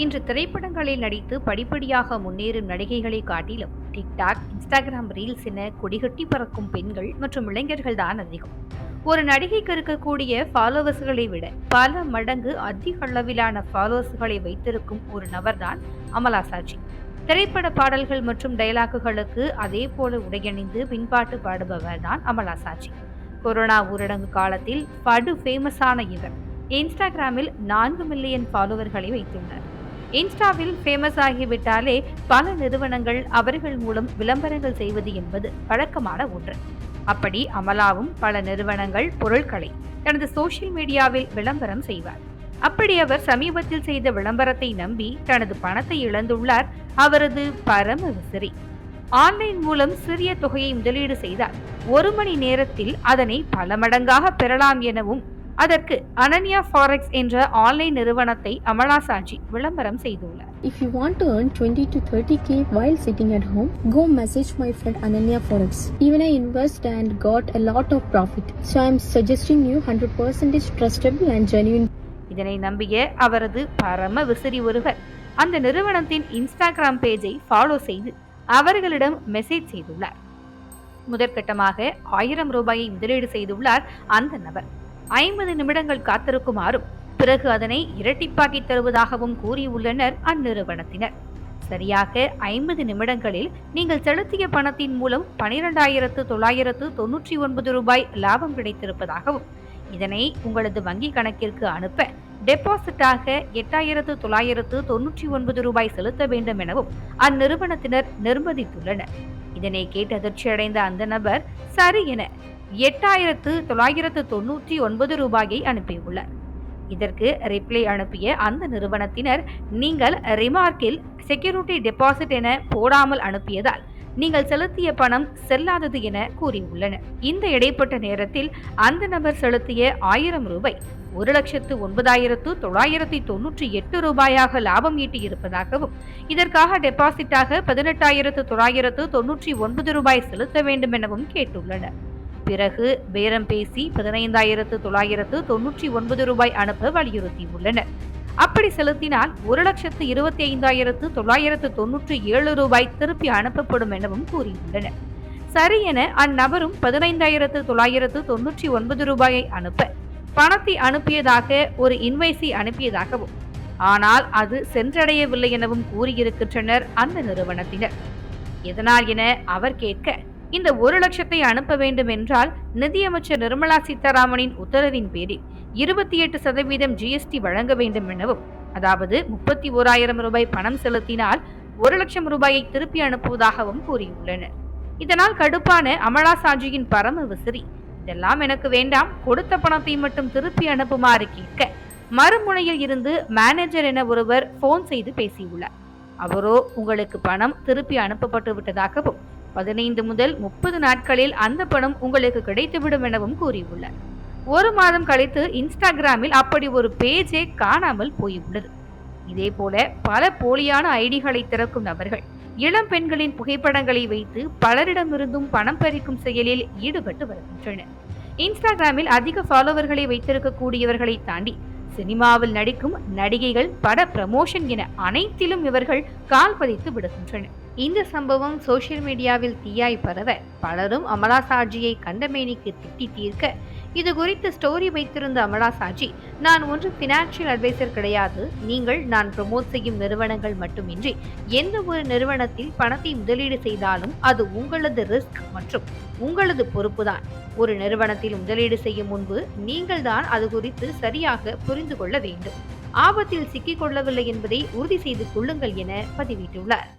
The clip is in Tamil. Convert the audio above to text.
இன்று திரைப்படங்களில் நடித்து படிப்படியாக முன்னேறும் நடிகைகளை காட்டிலும் டிக்டாக் இன்ஸ்டாகிராம் ரீல்ஸ் என கொடிகட்டி பறக்கும் பெண்கள் மற்றும் இளைஞர்கள் தான் அதிகம். ஒரு நடிகைக்கு இருக்கக்கூடிய ஃபாலோவர்ஸ்களை விட பல மடங்கு அதிக அளவிலான ஃபாலோவர்ஸ்களை வைத்திருக்கும் ஒரு நபர்தான் அமலா சாட்சி. திரைப்பட பாடல்கள் மற்றும் டைலாக்குகளுக்கு அதே போல உடையணிந்து பின்பாட்டு பாடுபவர் தான் அமலா சாட்சி. கொரோனா ஊரடங்கு காலத்தில் படு ஃபேமஸான இவர். இன்ஸ்டாகிராமில் நான்கு மில்லியன் ஃபாலோவர்களை வைத்துள்ளார். இன்ஸ்டாவில் ஃபேமஸ் ஆகிவிட்டாலே பல நிறுவனங்கள் அவர்கள் மூலம் விளம்பரங்கள் செய்வது என்பது வழக்கமான ஒன்று. அப்படி அமலாவும் பல நிறுவனங்கள் பொருட்களை தனது சோஷியல் மீடியாவில் விளம்பரம் செய்வார். அப்படி அவர் சமீபத்தில் செய்த விளம்பரத்தை நம்பி தனது பணத்தை இழந்துள்ளார் அவரது பரம விசிறி. ஆன்லைன் மூலம் சிறிய தொகையை முதலீடு செய்தார் ஒரு மணி நேரத்தில் அதனை பல மடங்காக பெறலாம் எனவும் அதற்கு அனன்யா ஃபாரெக்ஸ் என்ற ஆன்லைன் நிறுவனத்தை அமலா சாஜி விளம்பரம் செய்துள்ளார் If you want to earn 20 to 30k while sitting at home, go message my friend Ananya Forex. Even I invest and got a lot of profit. So I'm suggesting you 100% is trustable and genuine. இதனை நம்பிய அவரது பரம விசிறி ஒருவர் அந்த நிறுவனத்தின் இன்ஸ்டாகிராம் பேஜை ஃபாலோ செய்து அவர்களிடம் மெசேஜ் செய்துள்ளார் முதற்கட்டமாக ஆயிரம் ரூபாயை முதலீடு செய்துள்ளார் அந்த நபர் ஐம்பது நிமிடங்கள் காத்திருக்குமாறும் பிறகு அதனை இரட்டிப்பாக்கி தருவதாகவும் கூறியுள்ளனர் அந்நிறுவனத்தினர். சரியாக ஐம்பது நிமிடங்களில் நீங்கள் செலுத்திய பணத்தின் மூலம் பனிரெண்டாயிரத்து தொள்ளாயிரத்து தொன்னூற்றி ஒன்பது ரூபாய் லாபம் கிடைத்திருப்பதாகவும் இதனை உங்களது வங்கி கணக்கிற்கு அனுப்ப டெபாசிட்டாக எட்டாயிரத்து தொள்ளாயிரத்து தொன்னூற்றி ஒன்பது ரூபாய் செலுத்த வேண்டும் எனவும் அந்நிறுவனத்தினர் நிர்பந்தித்துள்ளனர் இதனை கேட்டு அதிர்ச்சியடைந்த அந்த நபர் சரி என எட்டாயிரத்து தொள்ளாயிரத்து தொண்ணூற்றி ஒன்பது ரூபாயை அனுப்பியுள்ளார். இதற்கு ரிப்ளை அனுப்பிய அந்த நிறுவனத்தினர் நீங்கள் ரிமார்க்கில் செக்யூரிட்டி டெபாசிட் என போடாமல் அனுப்பியதால் நீங்கள் செலுத்திய பணம் செல்லாதது என கூறியுள்ளனர். இந்த இடைப்பட்ட நேரத்தில் அந்த நபர் செலுத்திய ஆயிரம் ரூபாய் ஒரு லட்சத்து ஒன்பதாயிரத்து தொள்ளாயிரத்தி தொன்னூற்றி எட்டு ரூபாயாக லாபம் ஈட்டியிருப்பதாகவும் இதற்காக டெபாசிட்டாக பதினெட்டாயிரத்து தொள்ளாயிரத்து தொன்னூற்றி ஒன்பது ரூபாய் செலுத்த வேண்டும் எனவும் கேட்டுள்ளனர். பிறகு பேரம் பேசி பதினைந்தாயிரத்து தொள்ளாயிரத்து தொன்னூற்றி ஒன்பது ரூபாய் அனுப்ப வலியுறுத்தியுள்ளனர். அப்படி செலுத்தினால் ஒரு லட்சத்து இருபத்தி ஐந்தாயிரத்து தொள்ளாயிரத்து தொன்னூற்றி ஏழு ரூபாய் திருப்பி அனுப்பப்படும் எனவும் கூறியுள்ளனர். சரி என அந்நபரும் பதினைந்தாயிரத்து தொள்ளாயிரத்து தொன்னூற்றி ஒன்பது ரூபாயை அனுப்ப பணத்தை அனுப்பியதாக ஒரு இன்வைஸை அனுப்பியதாகவும் ஆனால் அது சென்றடையவில்லை எனவும் கூறியிருக்கின்றனர் அந்த நிறுவனத்தினர். எதனால் என அவர் கேட்க இந்த ஒரு லட்சத்தை அனுப்ப வேண்டும் என்றால் நிதியமைச்சர் நிர்மலா சீதாராமனின் உத்தரவின் பேரில் இருபத்தி எட்டு சதவீதம் ஜிஎஸ்டி வழங்க வேண்டும் எனவும் அதாவது முப்பத்தி ஓராயிரம் ரூபாய் பணம் செலுத்தினால் ஒரு லட்சம் ரூபாயை திருப்பி அனுப்புவதாகவும் கூறியுள்ளனர். இதனால் கடுப்பான அமலா சாஜியின் பரம விசிறி இதெல்லாம் எனக்கு வேண்டாம் கொடுத்த பணத்தை மட்டும் திருப்பி அனுப்புமாறு கேட்க மறுமுனையில் இருந்து மேனேஜர் என ஒருவர் போன் செய்து பேசியுள்ளார். அவரோ உங்களுக்கு பணம் திருப்பி அனுப்பப்பட்டு விட்டதாகவும் பதினைந்து முதல் முப்பது நாட்களில் அந்த பணம் உங்களுக்கு கிடைத்துவிடும் எனவும் கூறியுள்ளார். ஒரு மாதம் கழித்து இன்ஸ்டாகிராமில் அப்படி ஒரு பேஜே காணாமல் போயுள்ளது இதே போல பல போலியான ஐடிகளை திறக்கும் நபர்கள் இளம் பெண்களின் புகைப்படங்களை வைத்து பலரிடமிருந்தும் பணம் பறிக்கும் செயலில் ஈடுபட்டு வருகின்றனர். இன்ஸ்டாகிராமில் அதிக ஃபாலோவர்களை வைத்திருக்கக்கூடியவர்களை தாண்டி சினிமாவில் நடிக்கும் நடிகைகள் பட ப்ரமோஷன் என அனைத்திலும் இவர்கள் கால் பதித்து விடுகின்றனர். இந்த சம்பவம் சோசியல் மீடியாவில் தீயாய் பரவ பலரும் அமலா சாஜியை கண்டமேனிக்கு திட்டி தீர்க்க இது குறித்து ஸ்டோரி வைத்திருந்த அமலா சாஜி நான் ஒன்று ஃபினான்ஷியல் அட்வைசர் கிடையாது. நீங்கள் நான் ப்ரமோட் செய்யும் நிறுவனங்கள் மட்டுமின்றி எந்த ஒரு நிறுவனத்தில் பணத்தை முதலீடு செய்தாலும் அது உங்களது ரிஸ்க் மற்றும் உங்களது பொறுப்புதான் ஒரு நிறுவனத்தில் முதலீடு செய்யும் முன்பு நீங்கள் தான் அது குறித்து சரியாக புரிந்து கொள்ள வேண்டும். ஆபத்தில் சிக்கிக் கொள்ளவில்லை என்பதை உறுதி செய்து கொள்ளுங்கள் என பதிவிட்டுள்ளார்.